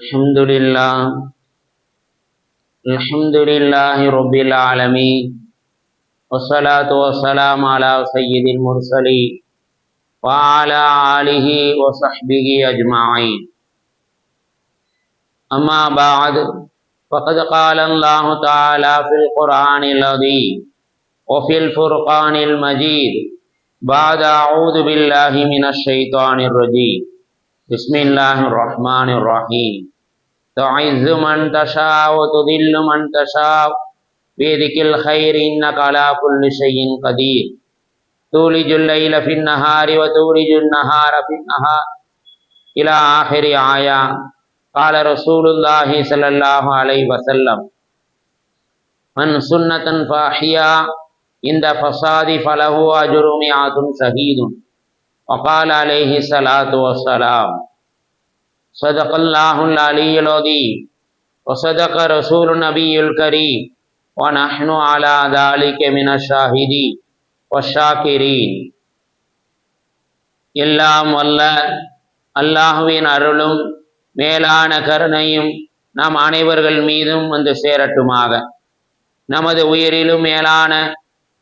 الحمد لله. الحمد لله رب العالمين. والصلاة والسلام على سيد المرسلين وعلى آله وصحبه أجمعين. أما بعد فقد قال الله تعالى في القرآن العظيم وفي الفرقان المجيد بعد أعوذ بالله من الشيطان الرجيم. بسم الله الرحمن الرحيم تعز من تشاء وتذل من تشاء بيدك الخير إنك على كل شيء قدير تولج الليل في النهار وتولج النهار في النهار إلى آخر آية قال رسول الله صلى الله عليه وسلم من سنة فاحيا عند فساد فله أجر مئات شهيد وقال عليه الصلاة والسلام صدق الله العلي العظيم وصدق رسول النبي الكريم ونحن على ذلك من الشاهدين والشاكرين எல்லாம் வல்ல அல்லாஹுவின் அருளும் மேலான கருணையும் நம் அனைவர்கள் மீதும் வந்து சேரட்டுமாக நமது உயிரிலும் மேலான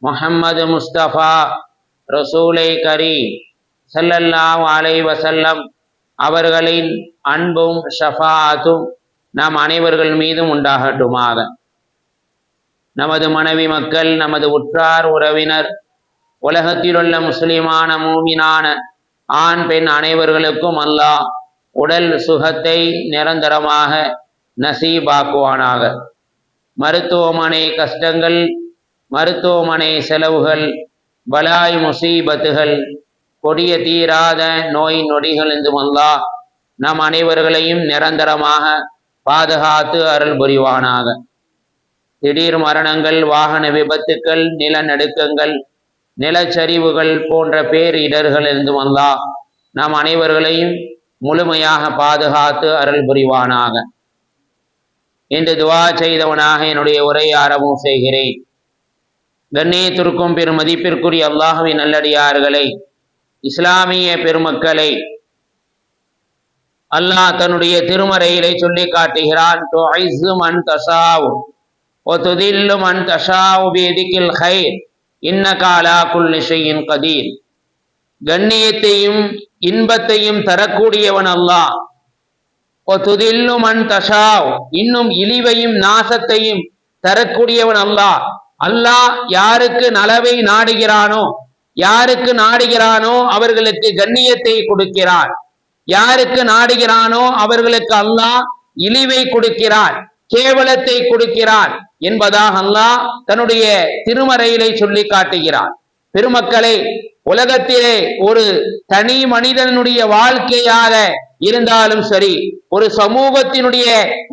முஹம்மது முஸ்தபா ரசூலை கரி ஸல்லல்லாஹு ஆலை வசல்லம் அவர்களின் அன்பும் ஷஃபாத்தும் நம் அனைவர்கள் மீதும் உண்டாகட்டுமாக. நமது மனைவி மக்கள் நமது உற்றார் உறவினர் உலகத்திலுள்ள முஸ்லிமான மூமினான ஆண் பெண் அனைவர்களுக்கும் அல்லாஹ் உடல் சுகத்தை நிரந்தரமாக நசீபாக்குவானாக. மருத்துவமனை கஷ்டங்கள் மருத்துவமனை செலவுகள் பலாய் முசீபத்துகள் கொடிய தீராத நோய் நொடிகள் என்றும் வந்தா நம் அனைவர்களையும் நிரந்தரமாக பாதுகாத்து அருள் புரிவானாக. திடீர் மரணங்கள் வாகன விபத்துக்கள் நிலநடுக்கங்கள் நிலச்சரிவுகள் போன்ற பேரிடர்கள் இருந்தும் வந்தா நாம் அனைவர்களையும் முழுமையாக பாதுகாத்து அருள் புரிவானாக. என்று துவா செய்தவனாக என்னுடைய உரை ஆரம்பம் செய்கிறேன். கண்ணியத்திற்கும் பெரும் மதிப்பிற்குரிய அல்லாஹுவின் நல்லடியார்களை இஸ்லாமிய பெருமக்களை அல்லாஹ் தன்னுடைய திருமறையிலே சொல்லி காட்டுகிறான் கதீர். கண்ணியத்தையும் இன்பத்தையும் தரக்கூடியவன் அல்லாஹ். ஒத்துதில்லும் அன் தஷாவ் இன்னும் இழிவையும் நாசத்தையும் தரக்கூடியவன் அல்லாஹ். அல்லாஹ் யாருக்கு நலவை நாடுகிறானோ யாருக்கு நாடுகிறானோ அவர்களுக்கு கண்ணியத்தை கொடுக்கிறான் யாருக்கு நாடுகிறானோ அவர்களுக்கு அல்லாஹ் இழிவை கொடுக்கிறான் கேவலத்தை கொடுக்கிறான் என்பதாக அல்லாஹ் தன்னுடைய திருமறையிலே சொல்லி காட்டுகிறான் பெருமக்களை உலகத்திலே ஒரு தனி மனிதனுடைய வாழ்க்கையாக இருந்தாலும் சரி ஒரு சமூகத்தினுடைய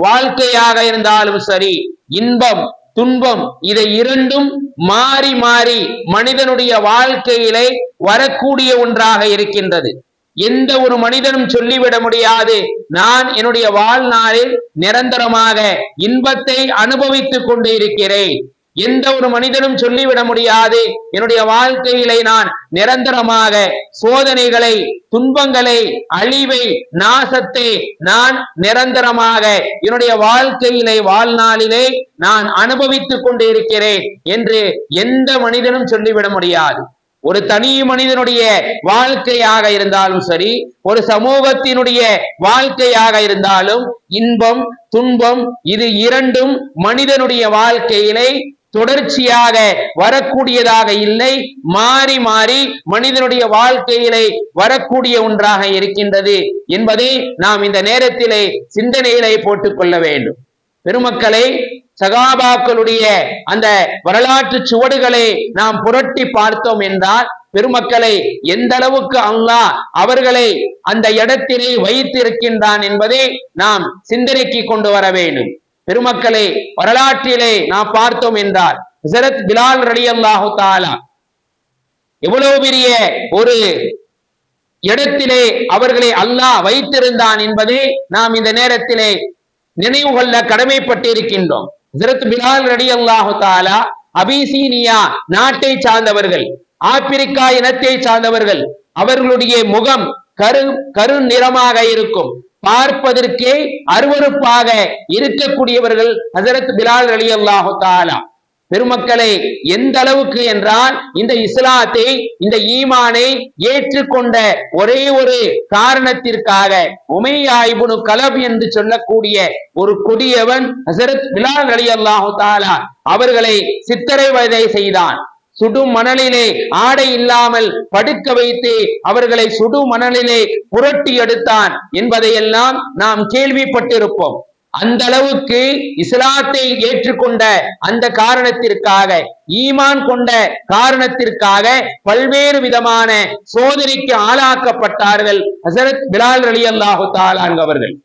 வாழ்க்கையாக இருந்தாலும் சரி இன்பம் துன்பம். இதை இரண்டும் மாறி மாறி மனிதனுடைய வாழ்க்கையிலே வரக்கூடிய ஒன்றாக இருக்கின்றது. எந்த ஒரு மனிதனும் சொல்லிவிட முடியாது. நான் என்னுடைய வாழ்நாளில் நிரந்தரமாக இன்பத்தை அனுபவித்துக் கொண்டு இருக்கிறேன் எந்த ஒரு மனிதனும் சொல்லிவிட முடியாது. என்னுடைய வாழ்க்கையிலே நான் நிரந்தரமாக சோதனைகளை துன்பங்களை அழிவை நாசத்தை நான் நிரந்தரமாக என்னுடைய வாழ்க்கையிலே வாழ்நாளிலே நான் அனுபவித்துக் கொண்டு இருக்கிறேன் என்று எந்த மனிதனும் சொல்லிவிட முடியாது. ஒரு தனி மனிதனுடைய வாழ்க்கையாக இருந்தாலும் சரி ஒரு சமூகத்தினுடைய வாழ்க்கையாக இருந்தாலும் இன்பம் துன்பம் இது இரண்டும் மனிதனுடைய வாழ்க்கையிலே தொடர்ச்சியாக வரக்கூடியதாக இல்லை. மாறி மாறி மனிதனுடைய வாழ்க்கையிலே வரக்கூடிய ஒன்றாக இருக்கின்றது என்பதை நாம் இந்த நேரத்திலே சிந்தனையிலே போட்டுக்கொள்ள வேண்டும். பெருமக்களை சகாபாக்களுடைய அந்த வரலாற்று சுவடுகளை நாம் புரட்டி பார்த்தோம் என்றால் பெருமக்களை எந்த அளவுக்கு அல்லாஹ் அவர்களை அந்த இடத்திலே வைத்திருக்கின்றான் என்பதை நாம் சிந்தனைக்கு கொண்டு வர வேண்டும். பெருமக்களை வரலாற்றிலே நாம் பார்த்தோம் என்றால் ஹசரத் பிலால் ரலி அல்லாஹு தாலா எவ்வளவு பெரிய ஒரு இடத்திலே அவர்களை அல்லாஹ் வைத்திருந்தான் என்பதை நாம் இந்த நேரத்திலே நினைவு கொள்ள கடமைப்பட்டிருக்கின்றோம். ஹசரத் பிலால் ரலி அல்லாஹு தாலா அபிசீனியா நாட்டை சார்ந்தவர்கள் ஆப்பிரிக்கா இனத்தை சார்ந்தவர்கள் அவர்களுடைய முகம் கரு கரு நிறமாக இருக்கும். பார்ப்பதற்கே அருவருப்பாக இருக்கக்கூடியவர்கள் ஹசரத் பிலால் அலி அல்லாஹு தாலா எந்த அளவுக்கு என்றால் இந்த இஸ்லாத்தை இந்த ஈமானை ஏற்றுக்கொண்ட ஒரே ஒரு காரணத்திற்காக உமையாய்புனு கலப் என்று சொல்லக்கூடிய ஒரு கொடியவன் ஹசரத் பிலால் அலி அல்லாஹு தாலா அவர்களை சித்திரைவதை செய்தான். சுடு மணலிலே ஆடை இல்லாமல் படுக்க வைத்து அவர்களை சுடு மணலிலே புரட்டி எடுத்தான் என்பதையெல்லாம் நாம் கேள்விப்பட்டிருப்போம். அந்த அளவுக்கு இஸ்லாத்தை ஏற்றுக்கொண்ட அந்த காரணத்திற்காக ஈமான் கொண்ட காரணத்திற்காக பல்வேறு விதமான சோதனைக்கு ஆளாக்கப்பட்டார்கள் ஹசரத் பிலால் அலி அல்லாஹு தாலான் அவர்கள்.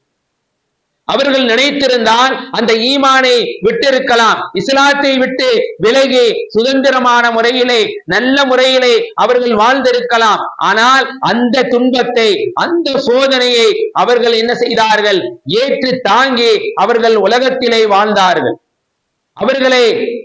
அவர்கள் நினைத்திருந்தால் அந்த ஈமானை விட்டிருக்கலாம். இஸ்லாத்தை விட்டு விலகி சுதந்திரமான முறையிலே நல்ல முறையிலே அவர்கள் வாழ்ந்திருக்கலாம். ஆனால் அந்த துன்பத்தை அந்த சோதனையை அவர்கள் என்ன செய்தார்கள்? ஏற்று தாங்கி அவர்கள் உலகத்திலே வாழ்ந்தார்கள். அவர்களை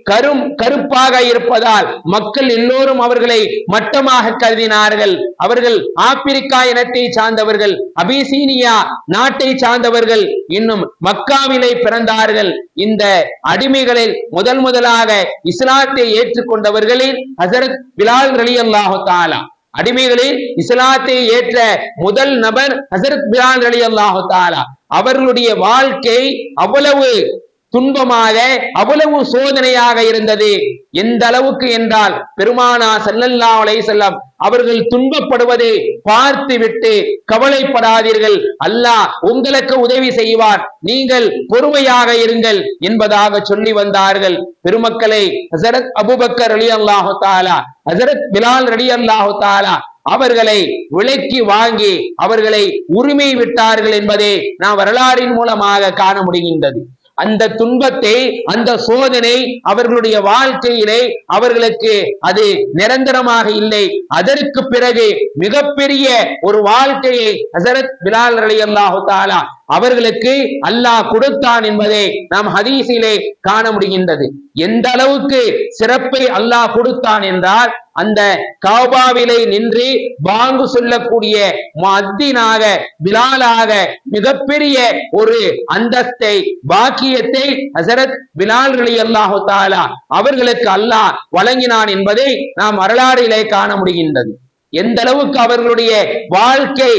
கரும் கருப்பாக இருப்பதால் மக்கள் எல்லோரும் அவர்களை மட்டமாக கருதினார்கள். அவர்கள் ஆப்பிரிக்கா இனத்தை சார்ந்தவர்கள் அபிசீனியா நாட்டை சார்ந்தவர்கள் இன்னும் மக்காவிலே பிறந்தார்கள். இந்த அடிமைகளில் முதல் முதலாக இஸ்லாத்தை ஏற்றுக்கொண்டவர்களில் ஹசரத் பிலால் ரலி அல்லாஹு தாலா அடிமைகளில் இஸ்லாத்தை ஏற்ற முதல் நபர் ஹசரத் பிலால் ரலி அல்லாஹு தாலா அவர்களுடைய வாழ்க்கை அவ்வளவு துன்பமாக அவ்வளவு சோதனையாக இருந்தது. எந்த அளவுக்கு என்றால் பெருமானா செல்லல்லா அலை செல்லம் அவர்கள் துன்பப்படுவதை பார்த்து விட்டு கவலைப்படாதீர்கள். அல்லாஹ் உங்களுக்கு உதவி செய்வார் நீங்கள் பொறுமையாக இருங்கள் என்பதாக சொல்லி வந்தார்கள். பெருமக்களை ஹசரத் அபுபக்கர் அலி அல்லாஹு தாலா ஹசரத் பிலால் அலி அல்லாஹு தாலா அவர்களை விலைக்கு வாங்கி அவர்களை உரிமை விட்டார்கள் என்பதை நாம் வரலாறின் மூலமாக காண முடிகின்றது. அந்த துன்பத்தை அந்த சோதனை அவர்களுடைய வாழ்க்கையிலே அவர்களுக்கு அது நிரந்தரமாக இல்லை. அதற்கு பிறகு மிகப்பெரிய ஒரு வாழ்க்கையை ஹசரத் பிலால் அலி அல்லாஹு தாலா அவர்களுக்கு அல்லாஹ் கொடுத்தான் என்பதை நாம் ஹதீஸிலே காண முடிகின்றது. எந்த அளவுக்கு சிறப்பை அல்லாஹ் கொடுத்தான் என்றால் அந்த காபாவிலே நின்று பாங்கு சொல்லக்கூடிய மத்தினாக பிலாலாக மிகப்பெரிய ஒரு அந்தஸ்தை பாக்கியத்தை ஹசரத் பிலால் அலி அல்லாஹு தாலா அவர்களுக்கு அல்லாஹ் வழங்கினான் என்பதை நாம் வரலாறிலே காண முடிகின்றது. எந்த அளவுக்கு அவர்களுடைய வாழ்க்கை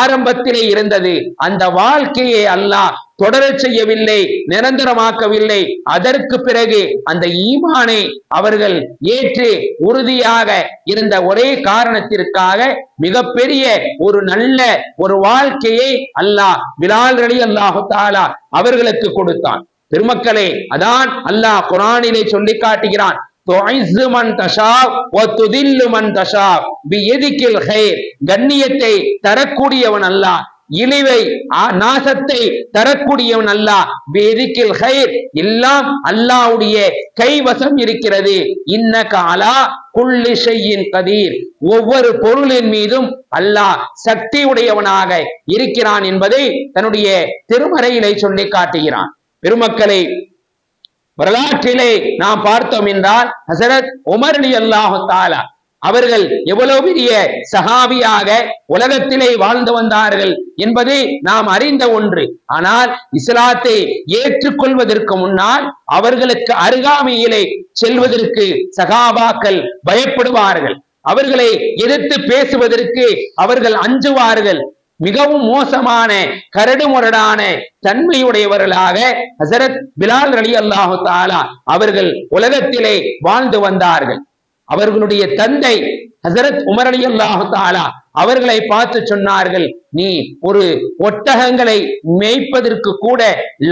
ஆரம்பத்திலே இருந்தது அந்த வாழ்க்கையை அல்லாஹ் தொடரச் செய்யவில்லை நிரந்தரமாக்கவில்லை. அதற்கு பிறகு அந்த ஈமானை அவர்கள் ஏற்று உறுதியாக இருந்த ஒரே காரணத்திற்காக மிகப்பெரிய ஒரு நல்ல ஒரு வாழ்க்கையை அல்லாஹ் பிலால் அலி அல்லாஹு தாலா அவர்களுக்கு கொடுத்தான். பெருமக்களே அதான் அல்லாஹ் குரானிலே சொல்லி காட்டுகிறான். கண்ணியத்தை தரக்கூடியவன் அல்ல. இழிவை ஆ- நாசத்தை தரக்கூடியவன் அல்ல. வேதிக்கில் ஹைர். எல்லாம் அல்லாஹ்வுடைய கைவசம் இருக்கிறது. இன்ன காலா குள்ளிசையின் கதீர். ஒவ்வொரு பொருளின் மீதும் அல்லாஹ் சக்தி உடையவனாக இருக்கிறான் என்பதை தன்னுடைய திருமறையிலே சொல்லி காட்டுகிறான். பெருமக்களை வரலாற்றிலே நாம் பார்த்தோம் என்றால் ஹசரத் உமர் அலி அல்லாஹு தாலா அவர்கள் எவ்வளவு பெரிய சஹாபியாக உலகத்திலே வாழ்ந்து வந்தார்கள் என்பது நாம் அறிந்த ஒன்று. ஆனால் இஸ்லாத்தை ஏற்றுக்கொள்வதற்கு முன்னால் அவர்களுக்கு அருகாமையிலே செல்வதற்கு சகாபாக்கள் பயப்படுவார்கள். அவர்களை எதிர்த்து பேசுவதற்கு அவர்கள் அஞ்சுவார்கள். மிகவும் மோசமான கரடுமுரடான தன்மையுடையவர்களாக ஹசரத் பிலால் அலி அல்லாஹு தாலா அவர்கள் உலகத்திலே வாழ்ந்து வந்தார்கள். அவர்களுடைய தந்தை ஹசரத் உமர் அலி அல்லாஹு தாலா அவர்களை பார்த்து சொன்னார்கள் நீ ஒரு ஒட்டகங்களை மேய்ப்பதற்கு கூட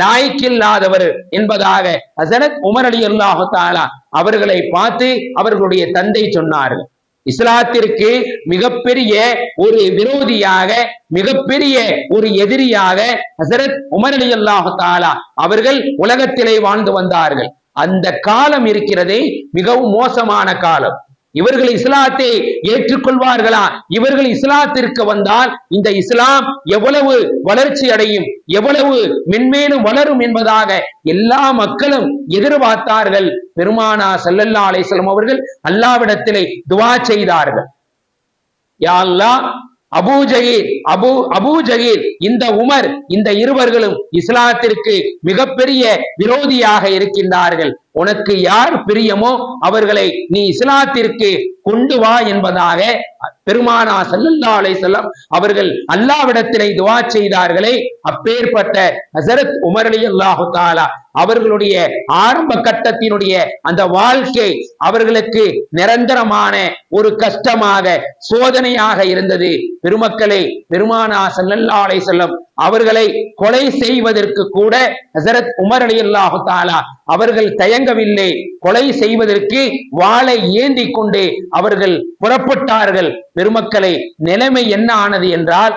லாய்க்கில்லாதவர் என்பதாக ஹசரத் உமர் அலி அல்லாஹு தாலா அவர்களை பார்த்து அவர்களுடைய தந்தை சொன்னார்கள். இஸ்லாத்திற்கு மிகப்பெரிய ஒரு விரோதியாக மிகப்பெரிய ஒரு எதிரியாக ஹசரத் உமர் அலி அல்லாஹாலா அவர்கள் உலகத்திலே வாழ்ந்து வந்தார்கள். அந்த காலம் இருக்கிறதே மிகவும் மோசமான காலம். இவர்கள் இஸ்லாத்தை ஏற்றுக்கொள்வார்களா? இவர்கள் இஸ்லாத்திற்கு வந்தால் இந்த இஸ்லாம் எவ்வளவு வளர்ச்சி அடையும் எவ்வளவு மென்மேலும் வளரும் என்பதாக எல்லா மக்களும் எதிர்பார்த்தார்கள். பெருமானா ஸல்லல்லாஹு அலைஹி அவர்கள் அல்லாவிடத்திலே துவா செய்தார்கள். யா Allah Abu Jaheer Abu Abu Jaheer இந்த உமர் இந்த இருவர்களும் இஸ்லாத்திற்கு மிகப்பெரிய விரோதியாக இருக்கின்றார்கள். உனக்கு யார் பிரியமோ அவர்களை நீ இஸ்லாத்திற்கு கொண்டு வா என்பதாக பெருமானா சல்லல்லா செல்லம் அவர்கள் அல்லாவிடத்திலே துவா செய்தார்களே. அப்பேற்பட்ட ஹசரத் உமர் அலி அல்லாஹு தாலா அவர்களுடைய ஆரம்ப கட்டத்தினுடைய அந்த வாழ்க்கை அவர்களுக்கு நிரந்தரமான ஒரு கஷ்டமாக சோதனையாக இருந்தது. பெருமக்களை பெருமானா சல்லல்லா செல்லம் அவர்களை கொலை செய்வதற்கு கூட ஹசரத் உமர் அலி அல்லாஹு தாலா அவர்கள் தயங்க தயங்கவில்லை கொலை செய்வதற்கு வாளை ஏந்தி கொண்டு அவர்கள் புறப்பட்டார்கள். பெருமக்களை நிலைமை என்ன ஆனது என்றால்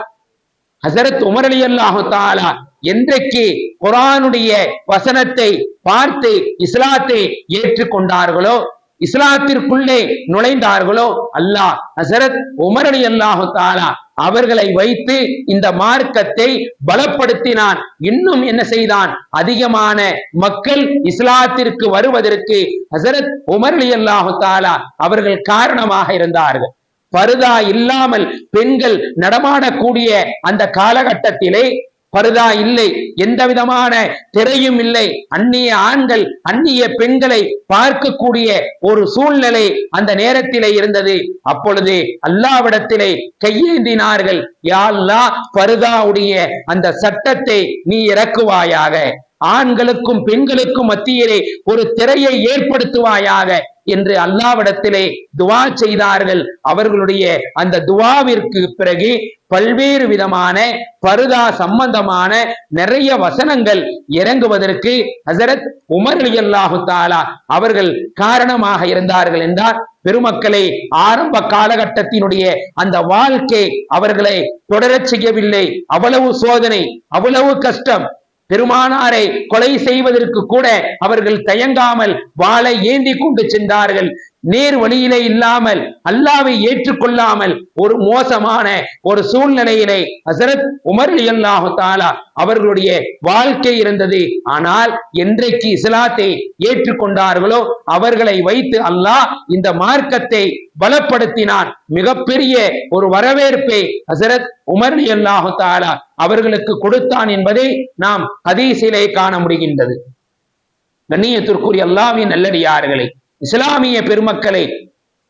ஹசரத் உமர் அலி அல்லாஹு தாலா என்றைக்கு குரானுடைய வசனத்தை பார்த்து இஸ்லாத்தை ஏற்றுக்கொண்டார்களோ இஸ்லாத்திற்குள்ளே நுழைந்தார்களோ? அல்லாஹ் ஹசரத் உமரடி அல்லாஹு தாலா அவர்களை வைத்து இந்த மார்க்கத்தை பலப்படுத்தினான். இன்னும் என்ன செய்தான்? அதிகமான மக்கள் இஸ்லாத்திற்கு வருவதற்கு ஹசரத் உமர் அல்லாஹு தாலா அவர்கள் காரணமாக இருந்தார்கள். பருதா இல்லாமல் பெண்கள் நடமாடக்கூடிய அந்த காலகட்டத்திலே பருதா இல்லை? எந்த விதமான திரையும் இல்லை. அந்நிய ஆண்கள் அந்நிய பெண்களை பார்க்கக்கூடிய ஒரு சூழ்நிலை அந்த நேரத்திலே இருந்தது. அப்பொழுது அல்லாவிடத்திலே கையேந்தினார்கள் யாழ்லா பருதாவுடைய அந்த சட்டத்தை நீ இறக்குவாயாக. ஆண்களுக்கும் பெண்களுக்கும் மத்தியிலே ஒரு திரையை ஏற்படுத்துவாயாக. என்று அல்லாவிடத்திலே துவா செய்தார்கள். அவர்களுடைய அந்த துவாவிற்கு பிறகு பல்வேறு விதமான பருதா சம்பந்தமான நிறைய வசனங்கள் இறங்குவதற்கு ஹசரத் உமர் அலி அல்லாஹு தாலா அவர்கள் காரணமாக இருந்தார்கள் என்றால் பெருமக்களை ஆரம்ப காலகட்டத்தினுடைய அந்த வாழ்க்கை அவர்களை தொடரச் செய்யவில்லை. அவ்வளவு சோதனை அவ்வளவு கஷ்டம் பெருமானாரை கொலை செய்வதற்கு கூட அவர்கள் தயங்காமல் வாளை ஏந்தி கொண்டு சென்றார்கள். நேர் வழியிலே இல்லாமல் அல்லாவை ஏற்றுக்கொள்ளாமல் ஒரு மோசமான ஒரு சூழ்நிலையிலே ஹசரத் உமர் அல்லாஹு தாலா அவர்களுடைய வாழ்க்கை இருந்தது. ஆனால் என்றைக்கு இஸ்லாத்தை ஏற்றுக்கொண்டார்களோ அவர்களை வைத்து அல்லாஹ் இந்த மார்க்கத்தை பலப்படுத்தினான். மிகப்பெரிய ஒரு வரவேற்பை ஹசரத் உமர் அல்லாஹு தாலா அவர்களுக்கு கொடுத்தான் என்பதை நாம் ஹதீஸிலே காண முடிகின்றது. கண்ணியத்திற்குரிய அல்லாவின் நல்லடியார்களை இஸ்லாமிய பெருமக்களை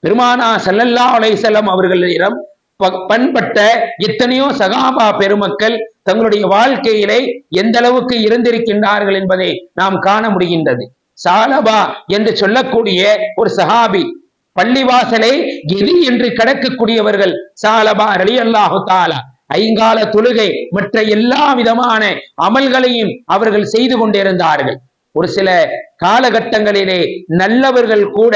பெருமானா சல்லல்லா அலைசல்லம் அவர்களிடம் பண்பட்ட எத்தனையோ சகாபா பெருமக்கள் தங்களுடைய வாழ்க்கையிலே எந்த அளவுக்கு இருந்திருக்கின்றார்கள் என்பதை நாம் காண முடிகின்றது. சாலபா என்று சொல்லக்கூடிய ஒரு சஹாபி பள்ளிவாசலை எதி என்று கடக்கக்கூடியவர்கள் சாலபா ரலி அல்லாஹு தாலா ஐங்கால தொழுகை மற்ற எல்லா விதமான அமல்களையும் அவர்கள் செய்து கொண்டிருந்தார்கள். ஒரு சில காலகட்டங்களிலே நல்லவர்கள் கூட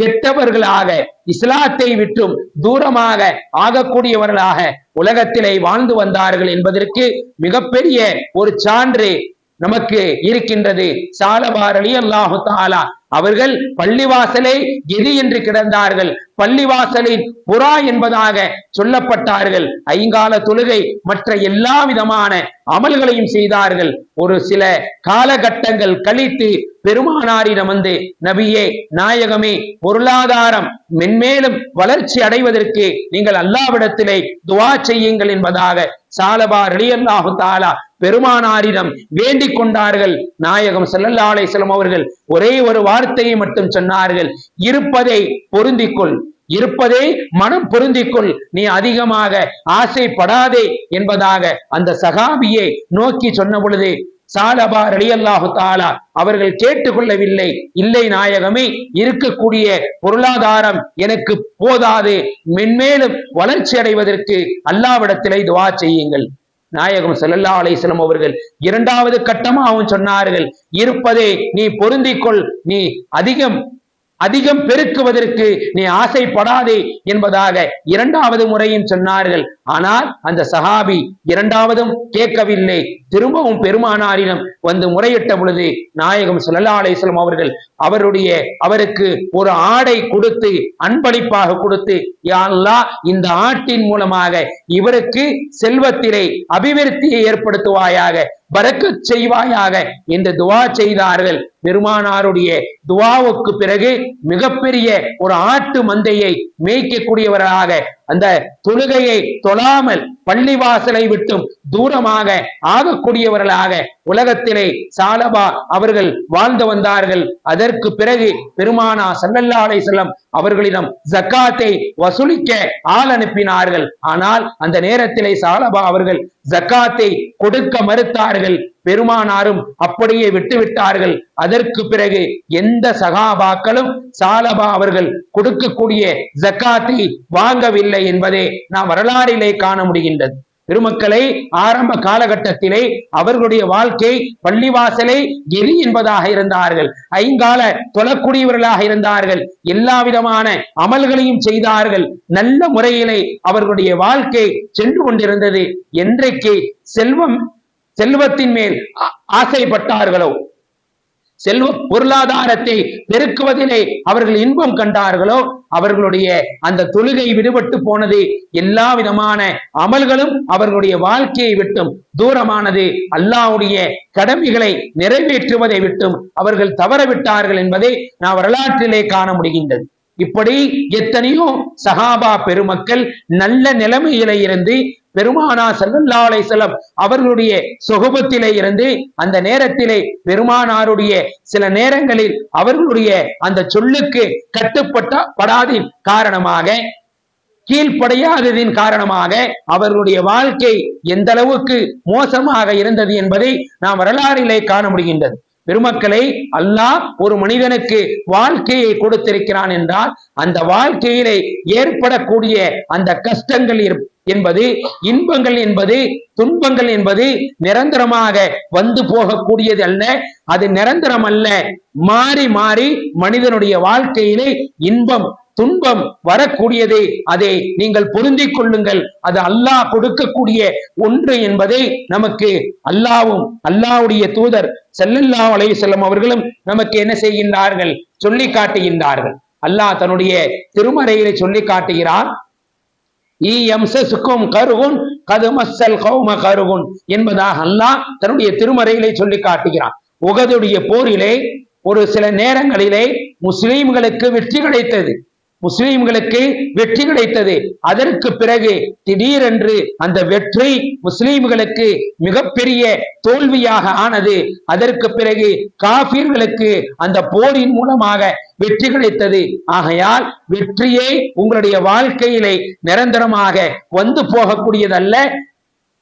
கெட்டவர்களாக இஸ்லாத்தை விட்டும் தூரமாக ஆகக்கூடியவர்களாக உலகத்திலே வாழ்ந்து வந்தார்கள் என்பதற்கு மிகப்பெரிய ஒரு சான்று நமக்கு இருக்கின்றது. சாலபார் அல்லாஹு தாலா அவர்கள் பள்ளிவாசலை எது என்று கிடந்தார்கள். பள்ளிவாசலின் புறா என்பதாக சொல்லப்பட்டார்கள். ஐங்கால தொழுகை மற்ற எல்லா விதமான அமல்களையும் செய்தார்கள். ஒரு சில காலகட்டங்கள் கழித்து பெருமானாரிடம் வந்து நபியே நாயகமே பொருளாதாரம் மென்மேலும் வளர்ச்சி அடைவதற்கு நீங்கள் அல்லாவிடத்திலே துவா செய்யுங்கள் என்பதாக சாலபா ரலியல்லாஹு தாலா பெருமானாரிடம் வேண்டிக் கொண்டார்கள். நாயகம் ஸல்லல்லாஹு செல்லும் அவர்கள் ஒரே ஒரு வார்த்தையை மட்டும் சொன்னார்கள். இருப்பதை பொருந்திக்கொள். இருப்பதே மனம் பொருந்திக்கொள். நீ அதிகமாக ஆசைப்படாதே என்பதாக அந்த சகாபியை நோக்கி சொன்ன பொழுது சாலபா ரலியல்லாஹு தாலா அவர்கள் கேட்டுக்கொள்ளவில்லை. இல்லை நாயகமே இருக்கக்கூடிய பொருளாதாரம் எனக்கு போதாது. மென்மேலும் வளர்ச்சி அடைவதற்கு அல்லாவிடத்திலே துவா செய்யுங்கள். நாயகம் செல்லல்லா அலைசலம் அவர்கள் இரண்டாவது கட்டமாகவும் சொன்னார்கள் இருப்பதை நீ பொருந்திக்கொள் நீ அதிகம் அதிகம் பெருக்குவதற்கு நீ ஆசைப்படாதே என்பதாக இரண்டாவது முறையும் சொன்னார்கள். ஆனால் அந்த சஹாபி இரண்டாவதும் கேட்கவில்லை. திரும்பவும் பெருமானாரிடம் வந்து முறையிட்ட பொழுது நாயகம் சுல்லா அலைஹி அவர்கள் அவருடைய அவருக்கு ஒரு ஆடை கொடுத்து அன்பளிப்பாக கொடுத்து யாழ்லா இந்த ஆட்டின் மூலமாக இவருக்கு செல்வத்திலே அபிவிருத்தியை ஏற்படுத்துவாயாக பறக்க செய்வாயாக என்று துவா செய்தார்கள். பெருமானாருடைய துவாவுக்கு பிறகு மிகப்பெரிய ஒரு ஆட்டு மந்தையை மேய்க்கக்கூடியவராக அந்த தொழுகையை தொழாமல் பள்ளிவாசலை விட்டும் தூரமாக ஆகக்கூடியவர்களாக உலகத்திலே சாலபா அவர்கள் வாழ்ந்து வந்தார்கள். அதற்கு பிறகு பெருமானா சல்லல்லா அலை செல்லம் அவர்களிடம் ஜக்காத்தை வசூலிக்க ஆள் அனுப்பினார்கள். ஆனால் அந்த நேரத்திலே சாலபா அவர்கள் ஜக்காத்தை கொடுக்க மறுத்தார்கள். பெருமானாரும் அப்படியே விட்டுவிட்டார்கள். அதற்கு பிறகு எந்த சகாபாக்களும் சாலபா அவர்கள் கொடுக்கக்கூடிய ஜக்காத்தை வாங்கவில்லை என்பதை நாம் வரலாறிலே காண முடிகின்றது. பெருமக்களை ஆரம்ப காலகட்டத்திலே அவர்களுடைய வாழ்க்கை பள்ளிவாசலே எரி என்பதாக இருந்தார்கள். ஐங்கால தொழக்கூடியவர்களாக இருந்தார்கள். எல்லா விதமான அமல்களையும் செய்தார்கள். நல்ல முறையிலே அவர்களுடைய வாழ்க்கை சென்று கொண்டிருந்தது. என்றைக்கு செல்வம் செல்வத்தின் மேல் ஆசைப்பட்டார்களோ? செல்வ பொருளாதாரத்தை பெருக்குவதிலே அவர்கள் இன்பம் கண்டார்களோ? அவர்களுடைய அந்த தொழுகை விடுபட்டு போனது எல்லா விதமான அமல்களும் அவர்களுடைய வாழ்க்கையை விட்டும் தூரமானது. அல்லாவுடைய கடமைகளை நிறைவேற்றுவதை விட்டும் அவர்கள் தவறவிட்டார்கள் என்பதை நான் வரலாற்றிலே காண முடிகின்றது. இப்படி எத்தனையோ சகாபா பெருமக்கள் நல்ல நிலைமையில இருந்து பெருமானா ஸல்லல்லாஹு அலைஹி அவர்களுடைய சொகுபத்திலே இருந்து அந்த நேரத்திலே பெருமானாருடைய சில நேரங்களில் அவர்களுடைய அந்த சொல்லுக்கு கட்டுப்பட்ட படாதின் காரணமாக கீழ்ப்படையாததின் காரணமாக அவர்களுடைய வாழ்க்கை எந்த அளவுக்கு மோசமாக இருந்தது என்பதை நாம் வரலாறிலே காண முடிகின்றது. பெருமக்களை அல்லாஹ் ஒரு மனிதனுக்கு வாழ்க்கையை கொடுத்திருக்கிறான் என்றால் அந்த வாழ்க்கையிலே ஏற்படக்கூடிய அந்த கஷ்டங்கள் இரு- என்பது இன்பங்கள் என்பது துன்பங்கள் என்பது நிரந்தரமாக வந்து போகக்கூடியது அல்ல. அது நிரந்தரம் அல்ல. மாறி மாறி மனிதனுடைய வாழ்க்கையிலே இன்பம் துன்பம் வரக்கூடியது. அதை நீங்கள் பொருந்திக் கொள்ளுங்கள். அது அல்லாஹ் கொடுக்கக்கூடிய ஒன்று என்பதை நமக்கு அல்லாவும் அல்லாவுடைய தூதர் செல்லல்லா அலைஹி செல்லும் அவர்களும் நமக்கு என்ன செய்கின்றார்கள்? சொல்லி காட்டுகின்றார்கள். அல்லாஹ் தன்னுடைய திருமறையிலே சொல்லி காட்டுகிறான் கருகுன் கதுமசல் கௌம கருகுன் என்பதாக அல்லாஹ் தன்னுடைய திருமறைகளை சொல்லி காட்டுகிறான். உகதுடைய போரிலே ஒரு சில நேரங்களிலே முஸ்லீம்களுக்கு வெற்றி கிடைத்தது. முஸ்லீம்களுக்கு வெற்றி கிடைத்தது. அதற்கு பிறகு திடீரென்று அந்த வெற்றி முஸ்லீம்களுக்கு மிகப்பெரிய தோல்வியாக ஆனது. அதற்கு பிறகு காபீர்களுக்கு அந்த போரின் மூலமாக வெற்றி கிடைத்தது. ஆகையால் வெற்றியே உங்களுடைய வாழ்க்கையிலே நிரந்தரமாக வந்து போகக்கூடியதல்ல.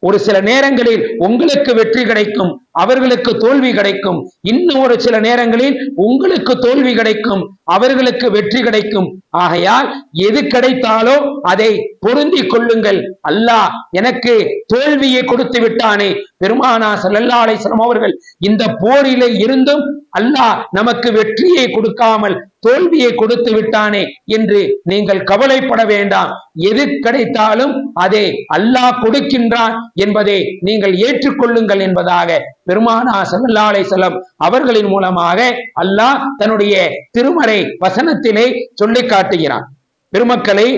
ஒரு சில நேரங்களில் உங்களுக்கு வெற்றி கிடைக்கும் அவர்களுக்கு தோல்வி கிடைக்கும். இன்னும் ஒரு சில நேரங்களில் உங்களுக்கு தோல்வி கிடைக்கும் அவர்களுக்கு வெற்றி கிடைக்கும். ஆகையால் எது கிடைத்தாலோ அதை பொருந்திக் கொள்ளுங்கள். அல்லாஹ் எனக்கு தோல்வியை கொடுத்து விட்டானே. பெருமானா ஸல்லல்லாஹு அவர்கள் இந்த போரிலே இருந்தும் அல்லாஹ் நமக்கு வெற்றியை கொடுக்காமல் தோல்வியை கொடுத்து விட்டானே என்று நீங்கள் கவலைப்பட வேண்டாம். எது கிடைத்தாலும் அதை அல்லாஹ் கொடுக்கின்றான் என்பதை நீங்கள் ஏற்றுக்கொள்ளுங்கள் என்பதாக பெருமானா செல்லல்லாலை அலைஹி அவர்களின் மூலமாக அல்லாஹ் தன்னுடைய திருமறை வசனத்திலே சொல்லி காட்டுகிறான். பெருமக்களை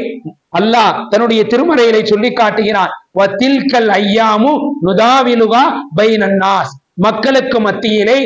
அல்லாஹ் தன்னுடைய திருமறையிலே சொல்லி காட்டுகிறான். ஐயாமு நுதாவிலுகா பைனன்னாஸ். மக்களுக்கு மத்தியிலே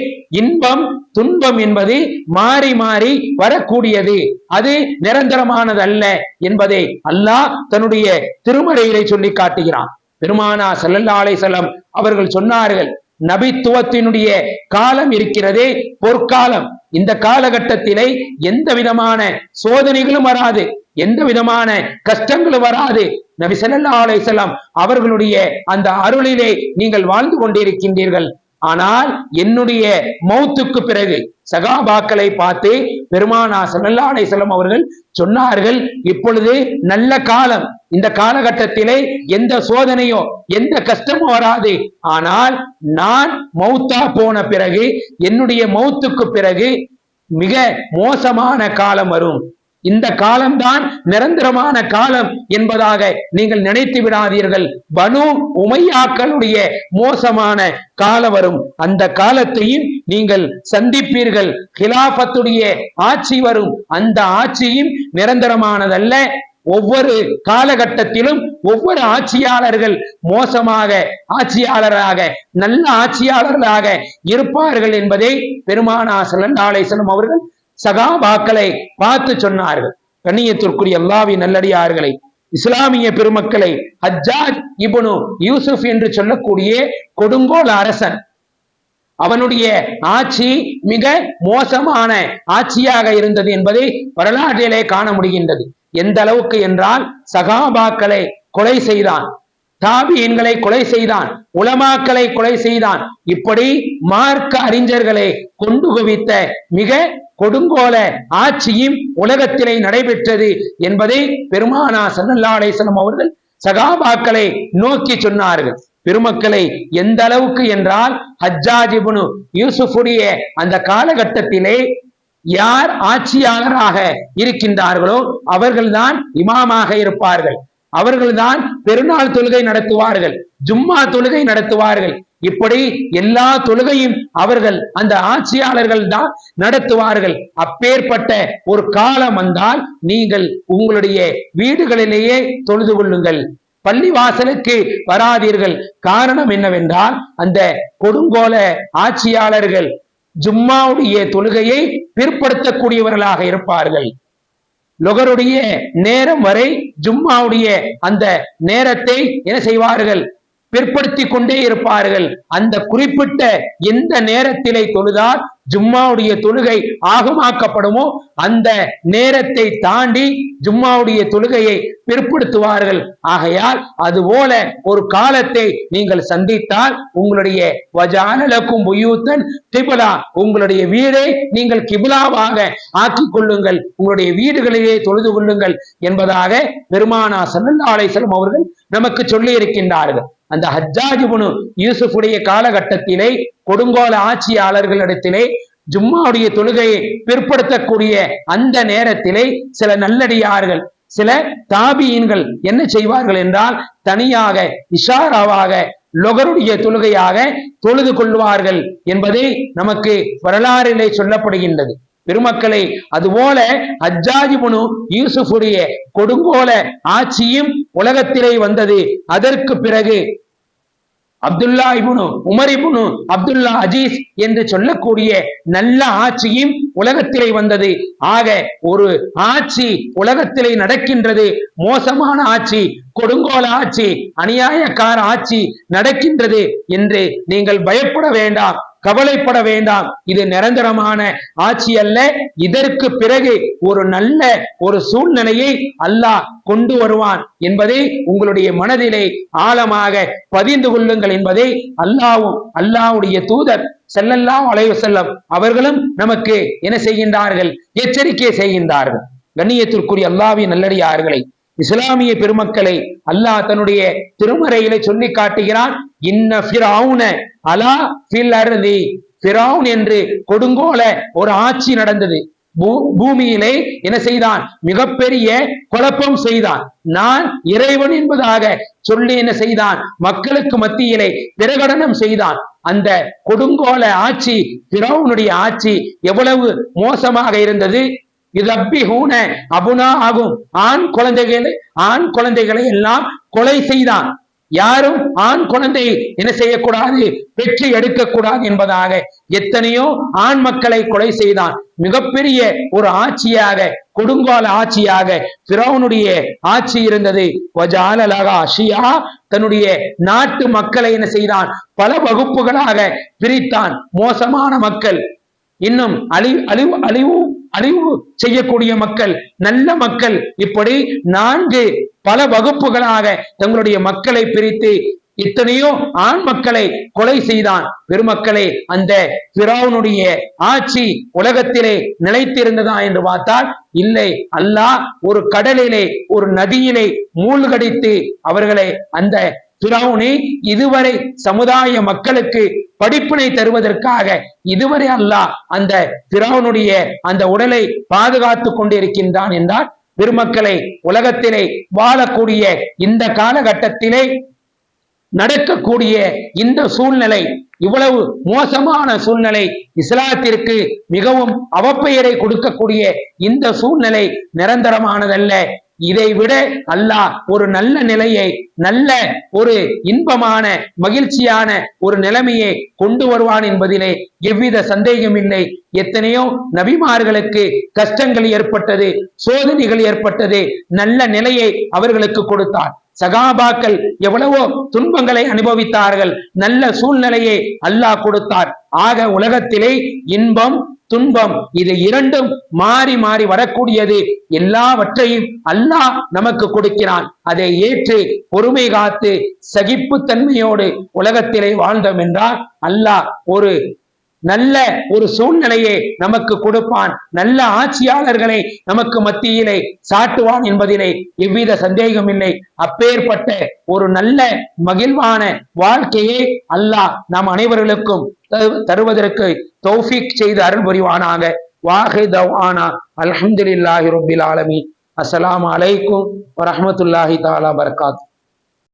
இன்பம் துன்பம் என்பது மாறி மாறி வரக்கூடியது. அது நிரந்தரமானது அல்ல என்பதை அல்லாஹ் தன்னுடைய திருமறையிலே சொல்லி காட்டுகிறான். பெருமானா ஸல்லல்லாஹு அலைஹி வஸல்லம் அவர்கள் சொன்னார்கள் நபித்துவத்தினுடைய காலம் இருக்கிறதே பொற்காலம். இந்த காலகட்டத்திலே எந்த விதமான சோதனைகளும் வராது எந்த விதமான கஷ்டங்களும் வராது. நபி ஸல்லல்லாஹு அலைஹி அவர்களுடைய அந்த அருளிலே நீங்கள் வாழ்ந்து கொண்டிருக்கின்றீர்கள். ஆனால் என்னுடைய மௌத்துக்கு பிறகு சகாபாக்களை பார்த்து பெருமானா சல்லா அலைஹி அவர்கள் சொன்னார்கள் இப்பொழுது நல்ல காலம். இந்த காலகட்டத்திலே எந்த சோதனையோ எந்த கஷ்டமும் வராது. ஆனால் நான் மௌத்தா போன பிறகு என்னுடைய மௌத்துக்கு பிறகு மிக மோசமான காலம் வரும். இந்த காலம்தான் நிரந்தரமான காலம் என்பதாக நீங்கள் நினைத்து விடாதீர்கள். பனு உமையாக்களுடைய மோசமான காலம் வரும். அந்த காலத்தையும் நீங்கள் சந்திப்பீர்கள். கிலாபத்துடைய ஆட்சி வரும். அந்த ஆட்சியும் நிரந்தரமானதல்ல. ஒவ்வொரு காலகட்டத்திலும் ஒவ்வொரு ஆட்சியாளர்கள் மோசமாக ஆட்சியாளராக நல்ல ஆட்சியாளர்களாக இருப்பார்கள் என்பதை பெருமானா ஸல்லல்லாஹு அவர்கள் சகாபாக்களை பார்த்து சொன்னார்கள். கண்ணியத்திற்குரிய அல்லாவின் நல்லடியார்களை இஸ்லாமிய பெருமக்களை ஹஜ்ஜாஜ் இபுனு யூசுப் என்று சொல்லக்கூடிய கொடுங்கோல் அரசன். அவனுடைய ஆட்சி மிக மோசமான ஆட்சியாக இருந்தது என்பதை வரலாற்றிலே காண முடிகின்றது. எந்த அளவுக்கு என்றால் சகாபாக்களை கொலை செய்தான். தாபியன்களை கொலை செய்தான் உலமாக்களை கொலை செய்தான். இப்படி மார்க்க அறிஞர்களை கொண்டு குவித்த மிக கொடுங்கோல ஆட்சியும் உலகத்திலே நடைபெற்றது என்பதை பெருமானா சல்லல்லாஹு அவர்கள் சகாபாக்களை நோக்கி சொன்னார்கள். பெருமக்களை எந்த அளவுக்கு என்றால் ஹஜ்ஜாஜிபுனு யூசுஃபுடைய அந்த காலகட்டத்திலே யார் ஆட்சியாளராக இருக்கின்றார்களோ அவர்கள்தான் இமாமாக இருப்பார்கள். அவர்கள்தான் பெருநாள் தொழுகை நடத்துவார்கள் ஜும்மா தொழுகை நடத்துவார்கள். இப்படி எல்லா தொழுகையும் அவர்கள் அந்த ஆட்சியாளர்கள் தான் நடத்துவார்கள். அப்பேற்பட்ட ஒரு காலம் வந்தால் நீங்கள் உங்களுடைய வீடுகளிலேயே தொழுது கொள்ளுங்கள். பள்ளி வாசலுக்கு வராதீர்கள். காரணம் என்னவென்றால் அந்த கொடுங்கோல ஆட்சியாளர்கள் ஜும்மாவுடைய தொழுகையை பிற்படுத்தக்கூடியவர்களாக இருப்பார்கள். லொகருடைய நேரம் வரை ஜும்மாவுடைய அந்த நேரத்தை என்ன செய்வார்கள்? பிற்படுத்தி கொண்டே இருப்பார்கள். அந்த குறிப்பிட்ட எந்த நேரத்திலே தொழுதால் ஜும்மாவுடைய தொழுகை ஆகமாக்கப்படுமோ அந்த நேரத்தை தாண்டி ஜும்மாவுடைய தொழுகையை பிற்படுத்துவார்கள். ஆகையால் அதுபோல ஒரு காலத்தை நீங்கள் சந்தித்தால் உங்களுடைய வஜானலக்கும் புயூத்தன் கிபிலா உங்களுடைய வீடை நீங்கள் கிபிலாவாக ஆக்கிக் கொள்ளுங்கள். உங்களுடைய வீடுகளிலே தொழுது கொள்ளுங்கள் என்பதாக பெருமானா சல்லல்லா அலைஹிஸ்ஸலாம் அவர்கள் நமக்கு சொல்லி இருக்கின்றார்கள் அந்த ஹஜ்ஜாஜிபுனு யூசுஃபுடைய காலகட்டத்திலே கொடுங்கோல ஆட்சியாளர்களிடத்திலே ஜும்மாவுடைய தொழுகையை பிற்படுத்தக்கூடிய அந்த நேரத்திலே சில நல்லடியார்கள் சில தாபியின்கள் என்ன செய்வார்கள் என்றால் தனியாக இஷாராவாக லொகருடைய தொழுகையாக தொழுது கொள்வார்கள் என்பதை நமக்கு வரலாறிலே சொல்லப்படுகின்றது. பெருமக்களை அதுபோல அஜாஜிபுனு யூசுஃபுடைய கொடுங்கோல ஆட்சியும் உலகத்திலே வந்தது. அதற்கு பிறகு அப்துல்லா இபுனு உமர் இபுனு அப்துல்லா அஜீஸ் என்று சொல்லக்கூடிய நல்ல ஆட்சியும் உலகத்திலே வந்தது. ஆக ஒரு ஆட்சி உலகத்திலே நடக்கின்றது. மோசமான ஆட்சி கொடுங்கோல ஆட்சி அநியாயக்கார ஆட்சி நடக்கின்றது என்று நீங்கள் பயப்பட வேண்டாம் கவலைப்பட வேண்டாம். இது நிரந்தரமான ஆட்சி அல்ல. இதற்கு பிறகு ஒரு நல்ல ஒரு சூழ்நிலையை அல்லாஹ் கொண்டு வருவான் என்பதை உங்களுடைய மனதிலே ஆழமாக பதிந்து கொள்ளுங்கள் என்பதை அல்லாவும் அல்லாவுடைய தூதர் செல்லல்லா அலைவு செல்லம் அவர்களும் நமக்கு என்ன செய்கின்றார்கள்? எச்சரிக்கை செய்கின்றார்கள். கண்ணியத்திற்குரிய அல்லாவின் நல்லடியார்களை இஸ்லாமிய பெருமக்களை அல்லாஹ் தன்னுடைய திருமறையில சொல்லி காட்டுகிறான். இன்ன பிராவுன அலா பில் அருதி. பிரவுன் என்று கொடுங்கோல ஒரு ஆட்சி நடந்தது. பூ- பூமியிலே என்ன செய்தான்? மிகப்பெரிய குழப்பம் செய்தான். நான் இறைவன் என்பதாக சொல்லி என்ன செய்தான்? மக்களுக்கு மத்தியிலே பிரகடனம் செய்தான். அந்த கொடுங்கோல ஆட்சி பிறவுனுடைய ஆட்சி எவ்வளவு மோசமாக இருந்தது? இதப்பிஹூன அபுனா ஆகும். ஆண் குழந்தைகளை ஆண் குழந்தைகளை எல்லாம் கொலை செய்தான். யாரும் ஆண் குழந்தை என்ன செய்யக்கூடாது? பெற்று எடுக்கக்கூடாது என்பதாக எத்தனையோ ஆண் மக்களை கொலை செய்தான். மிகப்பெரிய ஒரு ஆட்சியாக கொடுங்கால ஆட்சியாக பிறவனுடைய ஆட்சி இருந்தது. வஜாலலகா ஷியா தன்னுடைய நாட்டு மக்களை என்ன செய்தான்? பல வகுப்புகளாக பிரித்தான். மோசமான மக்கள். இன்னும் அழிவு அழிவு அழிவு அறிவு செய்யக்கூடிய மக்கள் நல்ல மக்கள். இப்படி நான்கு பல வகுப்புகளாக தங்களுடைய மக்களை பிரித்து இத்தனையோ ஆண் மக்களை கொலை செய்தான். பெருமக்களே அந்த பிராவுனுடைய ஆட்சி உலகத்திலே நிலைத்திருந்ததா என்று பார்த்தால் இல்லை. அல்லாஹ் ஒரு கடலிலே ஒரு நதியிலே மூழ்கடித்து அவர்களை அந்த பிறவுனே இதுவரை சமுதாய மக்களுக்கு படிப்பினை தருவதற்காக இதுவரை அல்லாஹ் அந்த பிறவனுடைய அந்த உடலை பாதுகாத்து கொண்டிருக்கின்றான் என்றால் பெருமக்களை உலகத்திலே வாழக்கூடிய இந்த காலகட்டத்திலே நடக்கக்கூடிய இந்த சூழ்நிலை இவ்வளவு மோசமான சூழ்நிலை இஸ்லாத்திற்கு மிகவும் அவப்பெயரை கொடுக்கக்கூடிய இந்த சூழ்நிலை நிரந்தரமானதல்ல. இதை விட அல்லாஹ் ஒரு நல்ல நிலையை நல்ல ஒரு இன்பமான மகிழ்ச்சியான ஒரு நிலைமையை கொண்டு வருவான் என்பதிலே எவ்வித சந்தேகம் இல்லை. எத்தனையோ நபிமார்களுக்கு கஷ்டங்கள் ஏற்பட்டது சோதனைகள் ஏற்பட்டது நல்ல நிலையை அவர்களுக்கு கொடுத்தார். சகாபாக்கள் எவ்வளவோ துன்பங்களை அனுபவித்தார்கள் நல்ல சூழ்நிலையை அல்லாஹ் கொடுத்தார். ஆக உலகத்திலே இன்பம் துன்பம் இது இரண்டும் மாறி மாறி வரக்கூடியது. எல்லாவற்றையும் அல்லாஹ் நமக்கு கொடுக்கிறான். அதை ஏற்று பொறுமை காத்து சகிப்புத்தன்மையோடு உலகத்திலே வாழ்ந்தோம் என்றால் அல்லாஹ் ஒரு நல்ல ஒரு சூழ்நிலையை நமக்கு கொடுப்பான். நல்ல ஆட்சியாளர்களை நமக்கு மத்தியிலே சாட்டுவான் என்பதிலே எவ்வித சந்தேகம் இல்லை. அப்பேற்பட்ட ஒரு நல்ல மகிழ்வான வாழ்க்கையை அல்லாஹ் நாம் அனைவர்களுக்கும் தருவதற்கு தௌஃபிக் செய்து அருள் புரிவானாக. வாஹி தவானா அல்ஹம்துலில்லாஹி ஆலமி ஆலமீன். அஸ்ஸலாமு அலைக்கும் வரமத்துல்லாஹி தாலா பரகாத்து